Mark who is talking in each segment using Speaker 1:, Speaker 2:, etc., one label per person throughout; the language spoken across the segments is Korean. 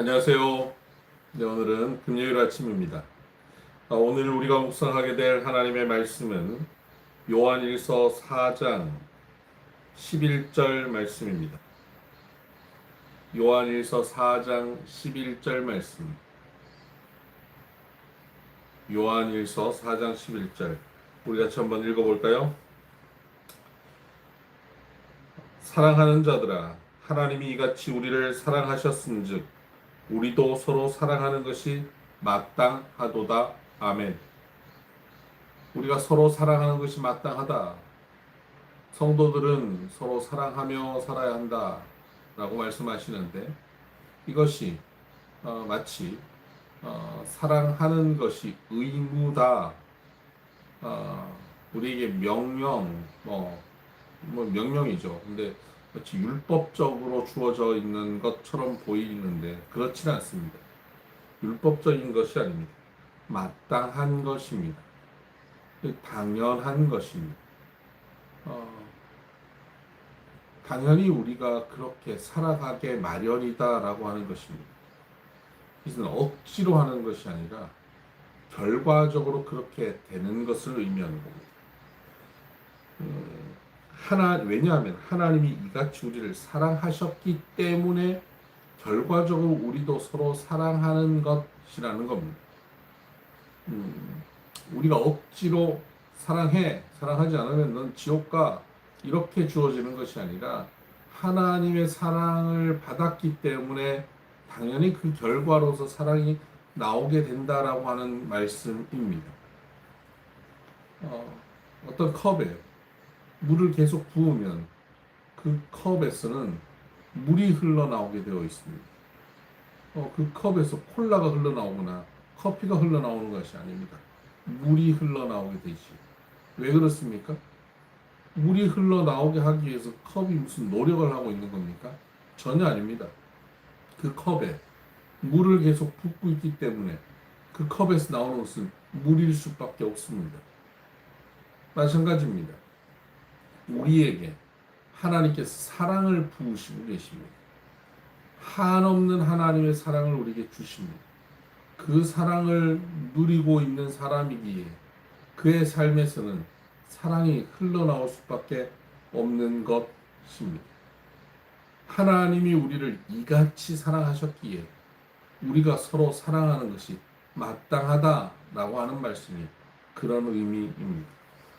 Speaker 1: 안녕하세요. 네, 오늘은 금요일 아침입니다. 아, 오늘 우리가 묵상하게 될 하나님의 말씀은 요한일서 4장 11절 말씀입니다. 요한일서 4장 11절 말씀. 요한일서 4장 11절. 우리 같이 한번 읽어볼까요? 사랑하는 자들아, 하나님이 이같이 우리를 사랑하셨은즉 우리도 서로 사랑하는 것이 마땅하도다. 아멘. 우리가 서로 사랑하는 것이 마땅하다. 성도들은 서로 사랑하며 살아야 한다. 라고 말씀하시는데 이것이 어, 마치 어, 사랑하는 것이 의무다. 어, 우리에게 명령, 뭐, 뭐 명령이죠. 근데 마치 율법적으로 주어져 있는 것처럼 보이는데 그렇지는 않습니다. 율법적인 것이 아닙니다. 마땅한 것입니다. 당연한 것입니다. 어, 당연히 우리가 그렇게 살아가게 마련이다라고 하는 것입니다. 이것은 억지로 하는 것이 아니라 결과적으로 그렇게 되는 것을 의미하는 겁니다. 음, 하나 왜냐하면 하나님이 이같이 우리를 사랑하셨기 때문에 결과적으로 우리도 서로 사랑하는 것이라는 겁니다. 음, 우리가 억지로 사랑해 사랑하지 않으면 넌 지옥 가 이렇게 주어지는 것이 아니라 하나님의 사랑을 받았기 때문에 당연히 그 결과로서 사랑이 나오게 된다라고 하는 말씀입니다. 어, 어떤 컵에 물을 계속 부으면 그 컵에서는 물이 흘러나오게 되어 있습니다. 어, 그 컵에서 콜라가 흘러나오거나 커피가 흘러나오는 것이 아닙니다. 물이 흘러나오게 되지. 왜 그렇습니까? 물이 흘러나오게 하기 위해서 컵이 무슨 노력을 하고 있는 겁니까? 전혀 아닙니다. 그 컵에 물을 계속 붓고 있기 때문에 그 컵에서 나오는 것은 물일 수밖에 없습니다. 마찬가지입니다. 우리에게 하나님께서 사랑을 부으시고 계십니다. 한없는 하나님의 사랑을 우리에게 주십니다. 그 사랑을 누리고 있는 사람이기에 그의 삶에서는 사랑이 흘러나올 수밖에 없는 것입니다. 하나님이 우리를 이같이 사랑하셨기에 우리가 서로 사랑하는 것이 마땅하다라고 하는 말씀이 그런 의미입니다.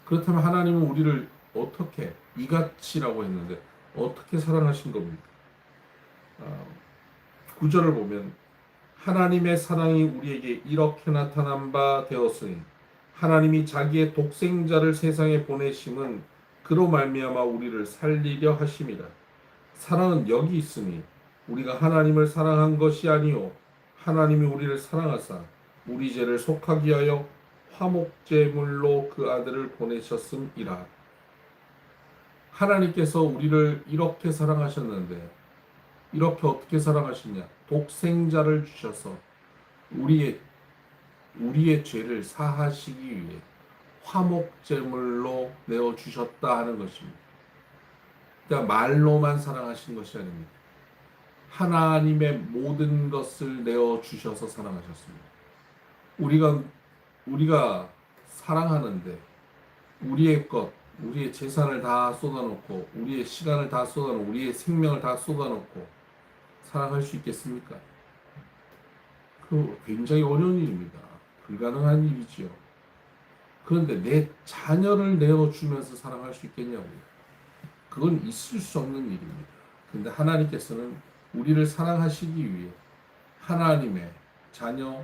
Speaker 1: 그렇다면 하나님은 우리를 어떻게 이같이라고 했는데 어떻게 사랑하신 겁니까? 어, 구절을 보면 하나님의 사랑이 우리에게 이렇게 나타난 바 되었으니 하나님이 자기의 독생자를 세상에 보내심은 그로 말미암아 우리를 살리려 하심이라. 사랑은 여기 있으니 우리가 하나님을 사랑한 것이 아니요 하나님이 우리를 사랑하사 우리 죄를 속하기 위하여 화목제물로 그 아들을 보내셨음이라. 하나님께서 우리를 이렇게 사랑하셨는데 이렇게 어떻게 사랑하시냐? 독생자를 주셔서 우리의 우리의 죄를 사하시기 위해 화목제물로 내어 주셨다 하는 것입니다. 그러니까 말로만 사랑하신 것이 아닙니다. 하나님의 모든 것을 내어 주셔서 사랑하셨습니다. 우리가 우리가 사랑하는데 우리의 것, 우리의 재산을 다 쏟아놓고 우리의 시간을 다 쏟아놓고 우리의 생명을 다 쏟아놓고 사랑할 수 있겠습니까? 그 굉장히 어려운 일입니다. 불가능한 일이지요. 그런데 내 자녀를 내어주면서 사랑할 수 있겠냐고요. 그건 있을 수 없는 일입니다. 근데 하나님께서는 우리를 사랑하시기 위해 하나님의 자녀,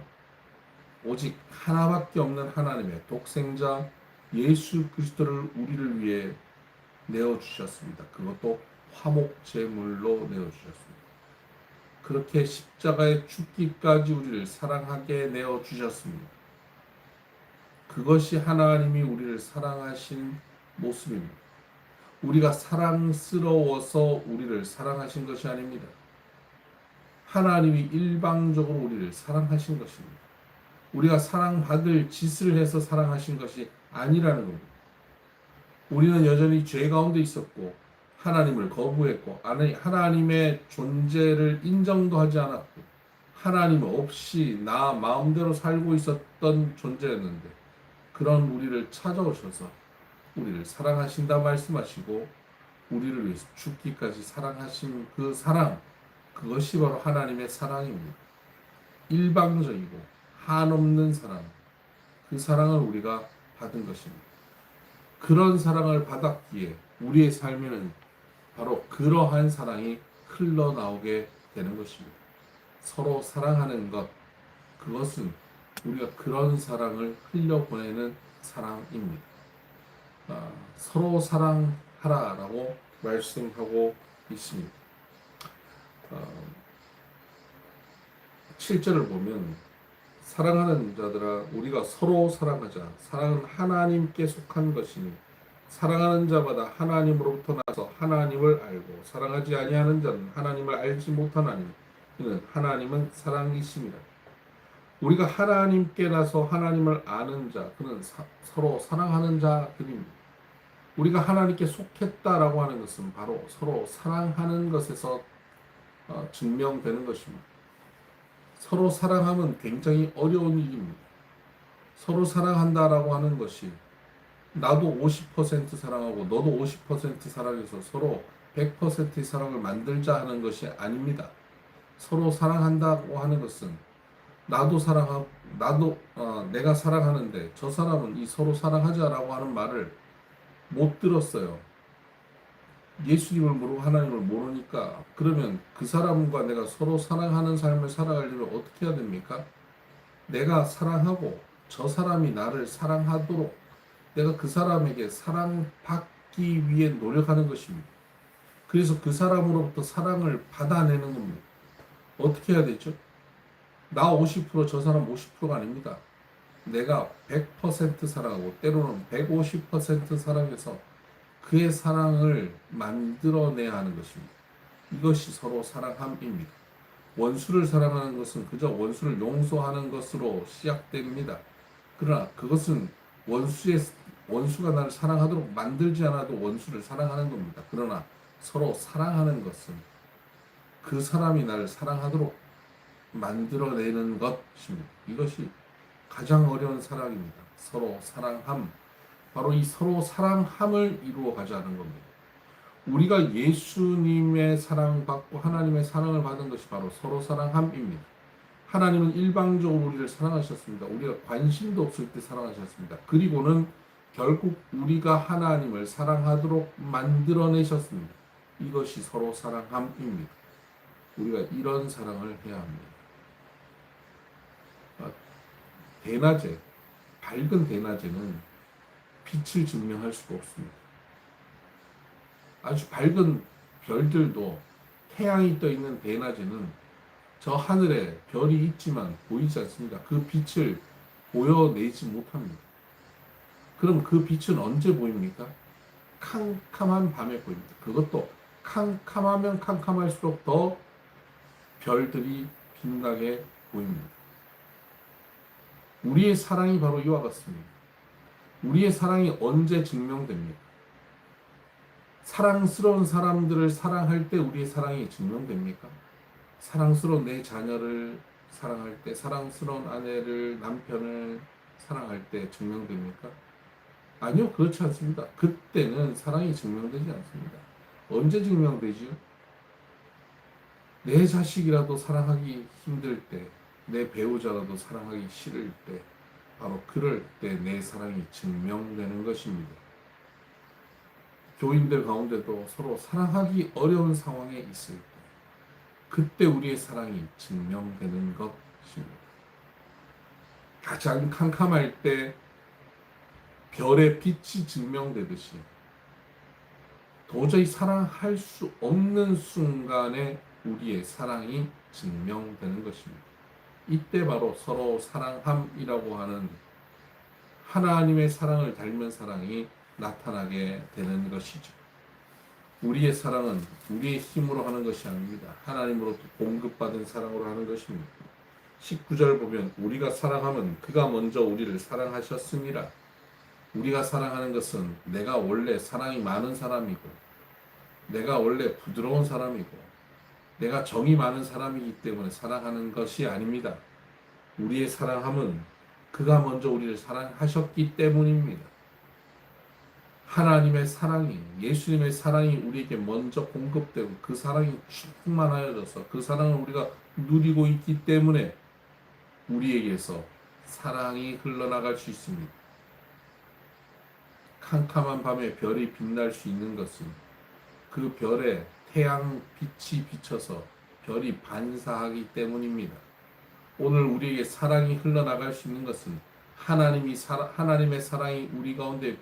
Speaker 1: 오직 하나밖에 없는 하나님의 독생자 예수 그리스도를 우리를 위해 내어 주셨습니다. 그것도 화목 제물로 내어 주셨습니다. 그렇게 십자가에 죽기까지 우리를 사랑하게 내어 주셨습니다. 그것이 하나님이 우리를 사랑하신 모습입니다. 우리가 사랑스러워서 우리를 사랑하신 것이 아닙니다. 하나님이 일방적으로 우리를 사랑하신 것입니다. 우리가 사랑받을 짓을 해서 사랑하신 것이 아니라는 겁니다. 우리는 여전히 죄 가운데 있었고 하나님을 거부했고 하나님의 존재를 인정도 하지 않았고 하나님 없이 나 마음대로 살고 있었던 존재였는데 그런 우리를 찾아오셔서 우리를 사랑하신다 말씀하시고 우리를 위해서 죽기까지 사랑하신 그 사랑 그것이 바로 하나님의 사랑입니다. 일방적이고 한없는 사랑 그 사랑을 우리가 받은 것입니다. 그런 사랑을 받았기에 우리의 삶에는 바로 그러한 사랑이 흘러나오게 되는 것입니다. 서로 사랑하는 것, 그것은 우리가 그런 사랑을 흘려보내는 사랑입니다. 아, 서로 사랑하라라고 말씀하고 있습니다. 아, 7절을 보면 사랑하는 자들아 우리가 서로 사랑하자. 사랑은 하나님께 속한 것이니 사랑하는 자마다 하나님으로부터 나서 하나님을 알고 사랑하지 아니하는 자는 하나님을 알지 못하나니 이는 하나님은 사랑이심이라. 우리가 하나님께 나서 하나님을 아는 자 그는 사- 서로 사랑하는 자들입니다. 우리가 하나님께 속했다라고 하는 것은 바로 서로 사랑하는 것에서 어, 증명되는 것입니다 서로 사랑하면 굉장히 어려운 일입니다. 서로 사랑한다라고 하는 것이 나도 50% 사랑하고 너도 50% 사랑해서 서로 100%의 사랑을 만들자 하는 것이 아닙니다. 서로 사랑한다고 하는 것은 나도 사랑하고 나도 어, 내가 사랑하는데 저 사람은 이 서로 사랑하자라고 하는 말을 못 들었어요. 예수님을 모르고 하나님을 모르니까 그러면 그 사람과 내가 서로 사랑하는 삶을 살아가려면 어떻게 해야 됩니까? 내가 사랑하고 저 사람이 나를 사랑하도록 내가 그 사람에게 사랑받기 위해 노력하는 것입니다. 그래서 그 사람으로부터 사랑을 받아내는 겁니다. 어떻게 해야 되죠? 나 50%저 사람 50%가 아닙니다. 내가 100% 사랑하고 때로는 150% 사랑해서 그의 사랑을 만들어내야 하는 것입니다. 이것이 서로 사랑함입니다. 원수를 사랑하는 것은 그저 원수를 용서하는 것으로 시작됩니다. 그러나 그것은 원수의 원수가 나를 사랑하도록 만들지 않아도 원수를 사랑하는 겁니다. 그러나 서로 사랑하는 것은 그 사람이 나를 사랑하도록 만들어내는 것입니다. 이것이 가장 어려운 사랑입니다. 서로 사랑함. 바로 이 서로 사랑함을 이루어 가자는 겁니다. 우리가 예수님의 사랑받고 하나님의 사랑을 받은 것이 바로 서로 사랑함입니다. 하나님은 일방적으로 우리를 사랑하셨습니다. 우리가 관심도 없을 때 사랑하셨습니다. 그리고는 결국 우리가 하나님을 사랑하도록 만들어내셨습니다. 이것이 서로 사랑함입니다. 우리가 이런 사랑을 해야 합니다. 아, 대낮에, 밝은 대낮에는 빛을 증명할 수가 없습니다. 아주 밝은 별들도 태양이 떠 있는 대낮에는 저 하늘에 별이 있지만 보이지 않습니다. 그 빛을 보여내지 못합니다. 그럼 그 빛은 언제 보입니까? 캄캄한 밤에 보입니다. 그것도 캄캄하면 캄캄할수록 더 별들이 빛나게 보입니다. 우리의 사랑이 바로 이와 같습니다. 우리의 사랑이 언제 증명됩니까? 사랑스러운 사람들을 사랑할 때 우리의 사랑이 증명됩니까? 사랑스러운 내 자녀를 사랑할 때, 사랑스러운 아내를, 남편을 사랑할 때 증명됩니까? 아니요, 그렇지 않습니다. 그때는 사랑이 증명되지 않습니다. 언제 증명되지요? 내 자식이라도 사랑하기 힘들 때, 내 배우자라도 사랑하기 싫을 때, 바로 그럴 때 내 사랑이 증명되는 것입니다. 교인들 가운데도 서로 사랑하기 어려운 상황에 있을 때, 그때 우리의 사랑이 증명되는 것입니다. 가장 캄캄할 때 별의 빛이 증명되듯이 도저히 사랑할 수 없는 순간에 우리의 사랑이 증명되는 것입니다. 이때 바로 서로 사랑함이라고 하는 하나님의 사랑을 닮은 사랑이 나타나게 되는 것이죠. 우리의 사랑은 우리의 힘으로 하는 것이 아닙니다. 하나님으로부터 공급받은 사랑으로 하는 것입니다. 19절 보면 우리가 사랑하면 그가 먼저 우리를 사랑하셨습니다. 우리가 사랑하는 것은 내가 원래 사랑이 많은 사람이고 내가 원래 부드러운 사람이고 내가 정이 많은 사람이기 때문에 사랑하는 것이 아닙니다. 우리의 사랑함은 그가 먼저 우리를 사랑하셨기 때문입니다. 하나님의 사랑이, 예수님의 사랑이 우리에게 먼저 공급되고 그 사랑이 충만하여져서 그 사랑을 우리가 누리고 있기 때문에 우리에게서 사랑이 흘러나갈 수 있습니다. 캄캄한 밤에 별이 빛날 수 있는 것은 그 별에 태양 빛이 비쳐서 별이 반사하기 때문입니다. 오늘 우리에게 사랑이 흘러나갈 수 있는 것은 하나님이 사, 하나님의 사랑이 우리 가운데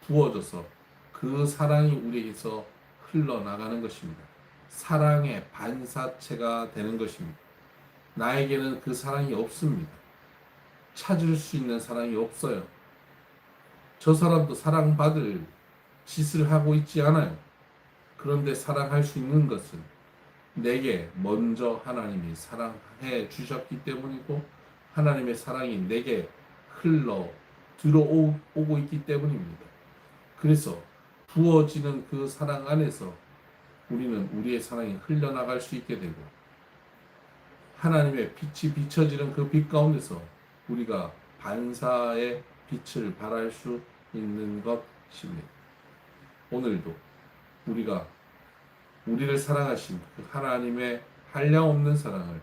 Speaker 1: 부어져서 그 사랑이 우리에게서 흘러나가는 것입니다. 사랑의 반사체가 되는 것입니다. 나에게는 그 사랑이 없습니다. 찾을 수 있는 사랑이 없어요. 저 사람도 사랑받을 짓을 하고 있지 않아요. 그런데 사랑할 수 있는 것은 내게 먼저 하나님이 사랑해 주셨기 때문이고 하나님의 사랑이 내게 흘러 들어오고 있기 때문입니다. 그래서 부어지는 그 사랑 안에서 우리는 우리의 사랑이 흘러나갈 수 있게 되고 하나님의 빛이 비춰지는 그 빛 가운데서 우리가 반사의 빛을 발할 수 있는 것입니다. 오늘도 우리가 우리를 사랑하신 그 하나님의 한량없는 사랑을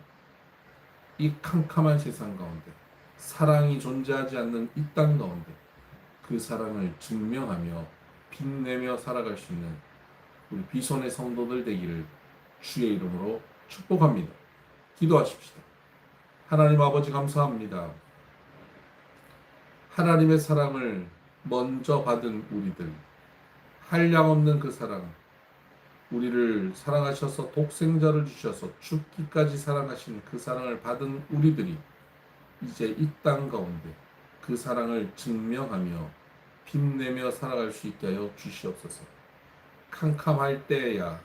Speaker 1: 이 캄캄한 세상 가운데 사랑이 존재하지 않는 이 땅 가운데 그 사랑을 증명하며 빛내며 살아갈 수 있는 우리 비손의 성도들 되기를 주의 이름으로 축복합니다. 기도하십시다. 하나님 아버지 감사합니다. 하나님의 사랑을 먼저 받은 우리들, 한량없는 그 사랑, 우리를 사랑하셔서 독생자를 주셔서 죽기까지 사랑하신 그 사랑을 받은 우리들이 이제 이 땅 가운데 그 사랑을 증명하며 빛내며 살아갈 수 있게 하여 주시옵소서. 캄캄할 때야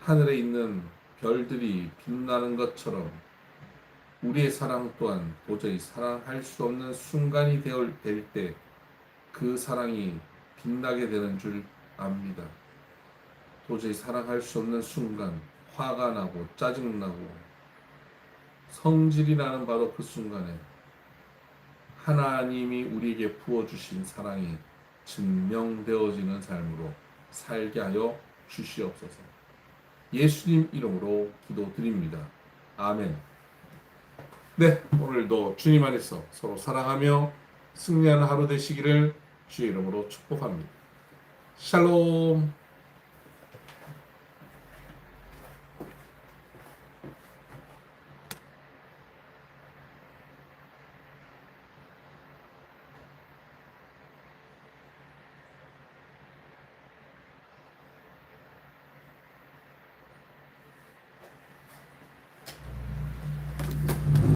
Speaker 1: 하늘에 있는 별들이 빛나는 것처럼 우리의 사랑 또한 도저히 사랑할 수 없는 순간이 될 때 그 사랑이 빛나게 되는 줄 압니다. 도저히 사랑할 수 없는 순간 화가 나고 짜증나고 성질이 나는 바로 그 순간에 하나님이 우리에게 부어주신 사랑이 증명되어지는 삶으로 살게 하여 주시옵소서. 예수님 이름으로 기도드립니다. 아멘. 네, 오늘도 주님 안에서 서로 사랑하며 승리하는 하루 되시기를 주의 이름으로 축복합니다. 샬롬.